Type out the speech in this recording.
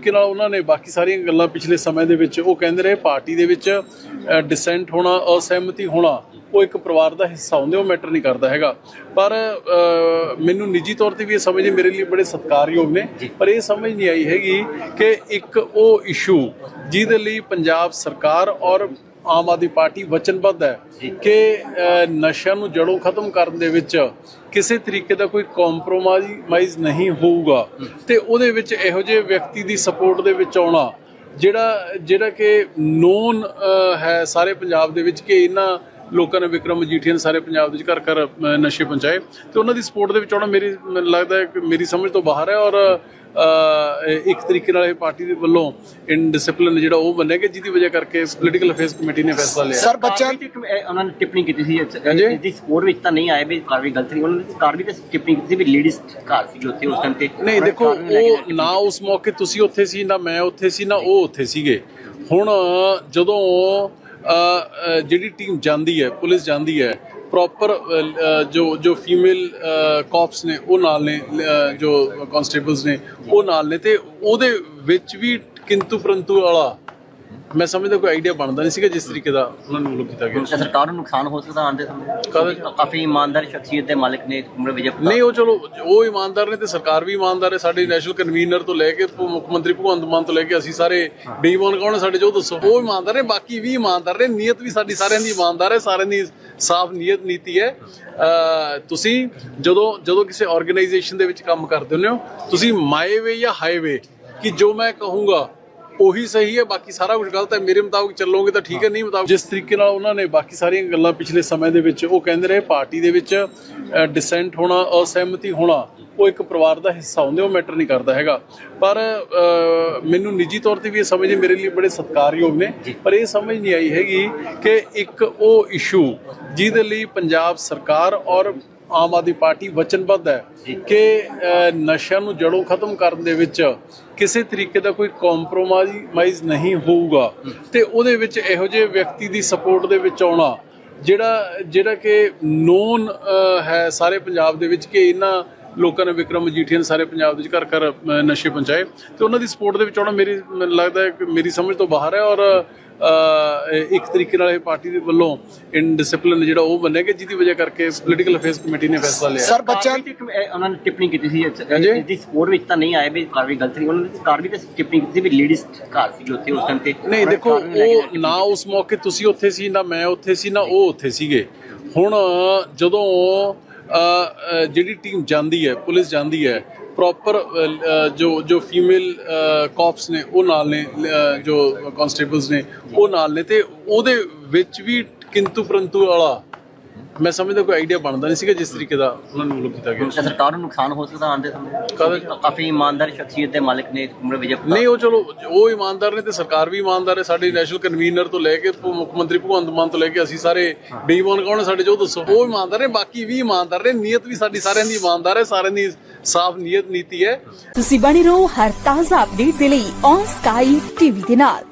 ਕਿ ਨਾਲ ਉਹਨਾਂ ਨੇ ਬਾਕੀ ਸਾਰੀਆਂ ਗੱਲਾਂ ਪਿਛਲੇ ਸਮੇਂ ਦੇ ਵਿੱਚ ਉਹ ਕਹਿੰਦੇ ਰਹੇ ਪਾਰਟੀ ਦੇ ਵਿੱਚ ਡਿਸੈਂਟ ਹੋਣਾ ਅਸਹਿਮਤੀ ਹੋਣਾ ਉਹ ਇੱਕ ਪਰਿਵਾਰ ਦਾ ਹਿੱਸਾ ਹੁੰਦੇ ਉਹ ਮੈਟਰ ਨਹੀਂ ਕਰਦਾ ਹੈਗਾ। ਪਰ ਮੈਨੂੰ ਨਿੱਜੀ ਤੌਰ ਤੇ ਵੀ ਇਹ ਸਮਝ ਮੇਰੇ ਲਈ ਬੜੇ ਸਤਿਕਾਰਯੋਗ ਨੇ ਪਰ ਇਹ ਸਮਝ ਨਹੀਂ ਆਈ ਹੈਗੀ ਕਿ ਇੱਕ ਉਹ ਇਸ਼ੂ ਜਿਹਦੇ ਲਈ ਪੰਜਾਬ ਸਰਕਾਰ ਔਰ ਆਮ ਆਦਮੀ ਪਾਰਟੀ ਵਚਨਬੱਧ ਹੈ ਕਿ ਨਸ਼ਿਆਂ ਨੂੰ ਜੜੋਂ ਖਤਮ ਕਰਨ ਦੇ ਵਿੱਚ ਕਿਸੇ ਤਰੀਕੇ ਦਾ ਕੋਈ ਕੰਪਰੋਮਾਈਜ਼ ਨਹੀਂ ਹੋਊਗਾ। ਤੇ ਉਹਦੇ ਵਿੱਚ ਇਹੋ ਜਿਹੇ ਵਿਅਕਤੀ ਦੀ ਸਪੋਰਟ ਦੇ ਵਿੱਚ ਆਉਣਾ ਜਿਹੜਾ ਜਿਹੜਾ ਕਿ ਨੋਨ ਹੈ ਸਾਰੇ ਪੰਜਾਬ ਦੇ ਵਿੱਚ ਕਿ ਇਹਨਾਂ ਲੋਕਾਂ ਨੇ ਵਿਕਰਮ ਮਜੀਠੀਆ ਨੇ ਸਾਰੇ ਪੰਜਾਬ ਦੇ ਵਿੱਚ ਘਰ ਘਰ ਨਸ਼ੇ ਪਹੁੰਚਾਏ। ਤੇ ਉਹਨਾਂ ਦੀ ਸਪੋਰਟ ਦੇ ਵਿੱਚ ਆਉਣਾ ਮੇਰੀ ਲੱਗਦਾ ਹੈ ਕਿ ਮੇਰੀ ਸਮਝ ਤੋਂ ਬਾਹਰ ਹੈ ਔਰ ਇੱਕ ਤਰੀਕੇ ਨਾਲ ਇਹ ਪਾਰਟੀ ਦੇ ਵੱਲੋਂ ਇਨਡਿਸਪਲਿਨ ਜਿਹੜਾ ਉਹ ਮੰਨਿਆ ਕਿ ਜਿਹਦੀ ਵਜ੍ਹਾ ਕਰਕੇ ਪੋਲੀਟੀਕਲ ਅਫੇਅਰਸ ਕਮੇਟੀ ਨੇ ਫੈਸਲਾ ਲਿਆ। ਸਰ ਬੱਚਾ ਉਹਨਾਂ ਨੇ ਟਿੱਪਣੀ ਕੀਤੀ ਸੀ। ਇਸ ਦੀ ਸਪੋਰਟ ਵਿੱਚ ਤਾਂ ਨਹੀਂ ਆਏ ਵੀ ਕਾਰਵਾਈ ਗਲਤ ਨਹੀਂ ਉਹਨਾਂ ਨੇ ਕਾਰਵਾਈ ਤੇ ਟਿੱਪਣੀ ਕੀਤੀ ਸੀ ਵੀ ਲੇਡੀਜ਼ ਘਰ ਸੀ ਉੱਥੇ ਉਸ ਟਾਈਮ ਤੇ ਨਹੀਂ ਦੇਖੋ ਉਹ ਨਾ ਉਸ ਮੌਕੇ ਤੁਸੀਂ ਉੱਥੇ ਸੀ ਨਾ ਮੈਂ ਉੱਥੇ ਸੀ ਨਾ ਉਹ ਉੱਥੇ ਸੀਗੇ। ਹੁਣ ਜਦੋਂ ਜਿਹੜੀ ਟੀਮ ਜਾਂਦੀ ਹੈ ਪੁਲਿਸ ਜਾਂਦੀ ਹੈ ਪ੍ਰੋਪਰ uh, uh, ਜੋ ਜੋ ਫੀਮੇਲ ਕਾਪਸ uh, ਨੇ, ਉਹ ਨਾਲ ਨੇ ਜੋ ਕਨਸਟੇਬਲਸ ਨੇ, ਉਹ ਨਾਲ ਨੇ ਤੇ ਉਹਦੇ ਵਿੱਚ ਵੀ ਕਿੰਤੂ ਪਰੰਤੂ ਵਾਲਾ ਮੈਂ ਸਮਝਦਾ ਕੋਈ ਆਈਡੀਆ ਬਣਦਾ ਨਹੀਂ ਸੀਗਾ ਜਿਸ ਤਰੀਕੇ ਦਾ ਉਹਨਾਂ ਨੂੰ ਲੋਕ ਕੀਤਾ ਗਿਆ ਤਾਂ ਸਰਕਾਰ ਨੂੰ ਨੁਕਸਾਨ ਹੋ ਸਕਦਾ ਆਂਦੇ? ਸਮੇਂ ਕਾਫੀ ਇਮਾਨਦਾਰ ਸ਼ਖਸੀਅਤ ਦੇ ਮਾਲਕ ਨੇ ਉਮਰ ਵਿਜੇ ਪ੍ਰਤਾਪ। ਨਹੀਂ ਉਹ ਚਲੋ ਉਹ ਇਮਾਨਦਾਰ ਨੇ ਤੇ ਸਰਕਾਰ ਵੀ ਇਮਾਨਦਾਰ ਹੈ। ਸਾਡੇ ਨੈਸ਼ਨਲ ਕਨਵੀਨਰ ਤੋਂ ਲੈ ਕੇ ਭ- ਮੁੱਖ ਮੰਤਰੀ ਭਗਵੰਤ ਮਾਨ ਤੋਂ ਲੈ ਕੇ ਅਸੀਂ ਸਾਰੇ ਬੇਈਮਾਨ ਕੌਣ ਹੈ ਸਾਡੇ ਜੋ ਦੱਸੋ। ਉਹ ਇਮਾਨਦਾਰ ਨੇ ਬਾਕੀ ਵੀ ਇਮਾਨਦਾਰ ਨੇ। ਨੀਅਤ ਵੀ ਸਾਡੀ ਸਾਰਿਆਂ ਦੀ ਇਮਾਨਦਾਰ ਹੈ ਸਾਰਿਆਂ ਦੀ ਸਾਫ਼ ਨੀਅਤ ਨੀਤੀ ਹੈ। ਤੁਸੀਂ ਜਦੋਂ ਜਦੋਂ ਕਿਸੇ ਆਰਗੇਨਾਈਜੇਸ਼ਨ ਦੇ ਵਿੱਚ ਕੰਮ ਕਰਦੇ ਹੁੰਦੇ ਹੋ ਤੁਸੀਂ ਮਾਈ ਵੇ ਜਾਂ ਹਾਈਵੇ ਕਿ ਜੋ ਮੈਂ ਕਹੂੰਗਾ ਉਹੀ ਸਹੀ ਹੈ ਬਾਕੀ ਸਾਰਾ ਕੁਝ ਗਲਤ ਹੈ। ਮੇਰੇ ਮੁਤਾਬਕ ਚੱਲੋਗੇ ਤਾਂ ਠੀਕ ਹੈ ਨਹੀਂ ਮੁਤਾਬਕ ਜਿਸ ਤਰੀਕੇ ਨਾਲ ਉਹਨਾਂ ਨੇ ਬਾਕੀ ਸਾਰੀਆਂ ਗੱਲਾਂ ਪਿਛਲੇ ਸਮੇਂ ਦੇ ਵਿੱਚ ਉਹ ਕਹਿੰਦੇ ਰਹੇ ਪਾਰਟੀ ਦੇ ਵਿੱਚ ਡਿਸੈਂਟ ਹੋਣਾ ਅਸਹਿਮਤੀ ਹੋਣਾ ਉਹ ਇੱਕ ਪਰਿਵਾਰ ਦਾ ਹਿੱਸਾ ਹੁੰਦੇ ਉਹ ਮੈਟਰ ਨਹੀਂ ਕਰਦਾ ਹੈਗਾ। ਪਰ ਮੈਨੂੰ ਨਿੱਜੀ ਤੌਰ ਤੇ ਵੀ ਇਹ ਸਮਝ ਮੇਰੇ ਲਈ ਬੜੇ ਸਤਿਕਾਰਯੋਗ ਨੇ। ਪਰ ਇਹ ਸਮਝ ਨਹੀਂ ਆਈ ਹੈਗੀ ਕਿ ਇੱਕ ਉਹ ਇਸ਼ੂ ਜਿਹਦੇ ਲਈ ਪੰਜਾਬ ਸਰਕਾਰ ਔਰ ਆਮ ਆਦਮੀ ਪਾਰਟੀ ਵਚਨਬੱਧ ਹੈ ਕਿ ਨਸ਼ਿਆਂ ਨੂੰ ਜੜੋਂ ਖਤਮ ਕਰਨ ਦੇ ਵਿੱਚ ਕਿਸੇ ਤਰੀਕੇ ਦਾ ਕੋਈ ਕੰਪਰੋਮਾਈਜ਼ ਨਹੀਂ ਹੋਊਗਾ। ਤੇ ਉਹਦੇ ਵਿੱਚ ਇਹੋ ਜਿਹੇ ਵਿਅਕਤੀ ਦੀ ਸਪੋਰਟ ਦੇ ਵਿੱਚ ਆਉਣਾ ਜਿਹੜਾ ਜਿਹੜਾ ਕਿ ਨੋਨ ਹੈ ਸਾਰੇ ਪੰਜਾਬ ਦੇ ਵਿੱਚ ਕਿ ਇਹਨਾਂ ਲੋਕਾਂ ਨੇ ਵਿਕਰਮ ਮਜੀਠੀਆ ਨੇ ਸਾਰੇ ਪੰਜਾਬ ਦੇ ਵਿੱਚ ਘਰ ਘਰ ਨਸ਼ੇ ਪਹੁੰਚਾਏ। ਤੇ ਉਹਨਾਂ ਦੀ ਸਪੋਰਟ ਦੇ ਵਿੱਚ ਆਉਣਾ ਮੇਰੀ ਮੈਨੂੰ ਲੱਗਦਾ ਹੈ ਕਿ ਮੇਰੀ ਸਮਝ ਤੋਂ ਬਾਹਰ ਹੈ ਔਰ ਇੱਕ ਤਰੀਕੇ ਨਾਲ ਇਹ ਪਾਰਟੀ ਦੇ ਵੱਲੋਂ ਇਨਡਿਸਪਲਿਨ ਜਿਹੜਾ ਉਹ ਮੰਨਿਆ ਕਿ ਜਿਹਦੀ ਵਜ੍ਹਾ ਕਰਕੇ ਪੋਲੀਟੀਕਲ ਅਫੇਅਰਸ ਕਮੇਟੀ ਨੇ ਫੈਸਲਾ ਲਿਆ। ਸਰ ਬੱਚਾ ਉਹਨਾਂ ਨੇ ਟਿੱਪਣੀ ਕੀਤੀ ਸੀ ਇਸ ਦੀ ਸਪੋਰਟ ਵਿੱਚ ਤਾਂ ਨਹੀਂ ਆਏ ਵੀ ਕਾਰਵਾਈ ਗਲਤ ਨਹੀਂ ਉਹਨਾਂ ਨੇ ਕਾਰਵਾਈ ਤੇ ਟਿੱਪਣੀ ਕੀਤੀ ਸੀ ਵੀ ਲੇਡੀਜ਼ ਘਰ ਸੀ ਉੱਥੇ ਉਸ ਟਾਈਮ ਤੇ। ਨਹੀਂ ਦੇਖੋ ਉਹ ਨਾ ਉਸ ਮੌਕੇ ਤੁਸੀਂ ਉੱਥੇ ਸੀ ਨਾ ਮੈਂ ਉੱਥੇ ਸੀ ਨਾ ਉਹ ਉੱਥੇ ਸੀਗੇ। ਹੁਣ ਜਦੋਂ ਜਿਹੜੀ ਟੀਮ ਜਾਂਦੀ ਹੈ, ਪੁਲਿਸ ਜਾਂਦੀ ਹੈ ਪ੍ਰੋਪਰ ਜੋ ਜੋ ਫੀਮੇਲ ਕਾਪਸ ਨੇ, ਉਹ ਨਾਲ ਨੇ ਜੋ ਕਨਸਟੇਬਲਸ ਨੇ, ਉਹ ਨਾਲ ਨੇ ਤੇ ਉਹਦੇ ਵਿੱਚ ਵੀ ਕਿੰਤੂ ਪਰੰਤੂ ਵਾਲਾ ਮੈਂ ਸਮਝਦਾ ਕੋਈ ਆਈਡੀਆ ਬਣਦਾ ਨਹੀਂ ਸੀਗਾ ਜਿਸ ਤਰੀਕੇ ਦਾ ਉਹਨਾਂ ਨੂੰ ਲੋਕ ਕੀਤਾ ਗਿਆ। ਸਰਕਾਰ ਨੂੰ ਨੁਕਸਾਨ ਹੋ ਸਕਦਾ ਆਂਦੇ ਸਮੇਂ? ਕਾਫੀ ਇਮਾਨਦਾਰ ਸ਼ਖਸੀਅਤ ਦੇ ਮਾਲਕ ਨੇ ਉਮਰ ਵਿਜੇ। ਨਹੀਂ ਉਹ ਚਲੋ ਉਹ ਇਮਾਨਦਾਰ ਨੇ ਤੇ ਸਰਕਾਰ ਵੀ ਇਮਾਨਦਾਰ ਹੈ। ਸਾਡੇ ਨੈਸ਼ਨਲ ਕਨਵੀਨਰ ਤੋਂ ਲੈ ਕੇ ਮੁੱਖ ਮੰਤਰੀ ਭਗਵੰਤ ਮਾਨ ਤੋਂ ਲੈ ਕੇ ਅਸੀਂ ਸਾਰੇ ਬੇਈਮਾਨ ਕੌਣ ਹੈ ਸਾਡੇ ਜੋ ਦੱਸੋ। ਉਹ ਇਮਾਨਦਾਰ ਨੇ ਬਾਕੀ ਵੀ ਇਮਾਨਦਾਰ ਨੇ। ਨੀਅਤ ਵੀ ਸਾਡੀ ਸਾਰਿਆਂ ਦੀ ਇਮਾਨਦਾਰ ਹੈ। ਸਾਰਿਆਂ ਦੀ ਸਾਫ਼ ਨੀਅਤ ਨੀਤੀ ਹੈ। ਤੁਸੀਂ ਬਣੇ ਰਹੋ ਹਰ ਤਾਜ਼ਾ ਅਪਡੇਟ ਦੇ ਲਈ ਔਨ ਸਕਾਈ ਟੀਵੀ ਦੇ ਨਾਲ।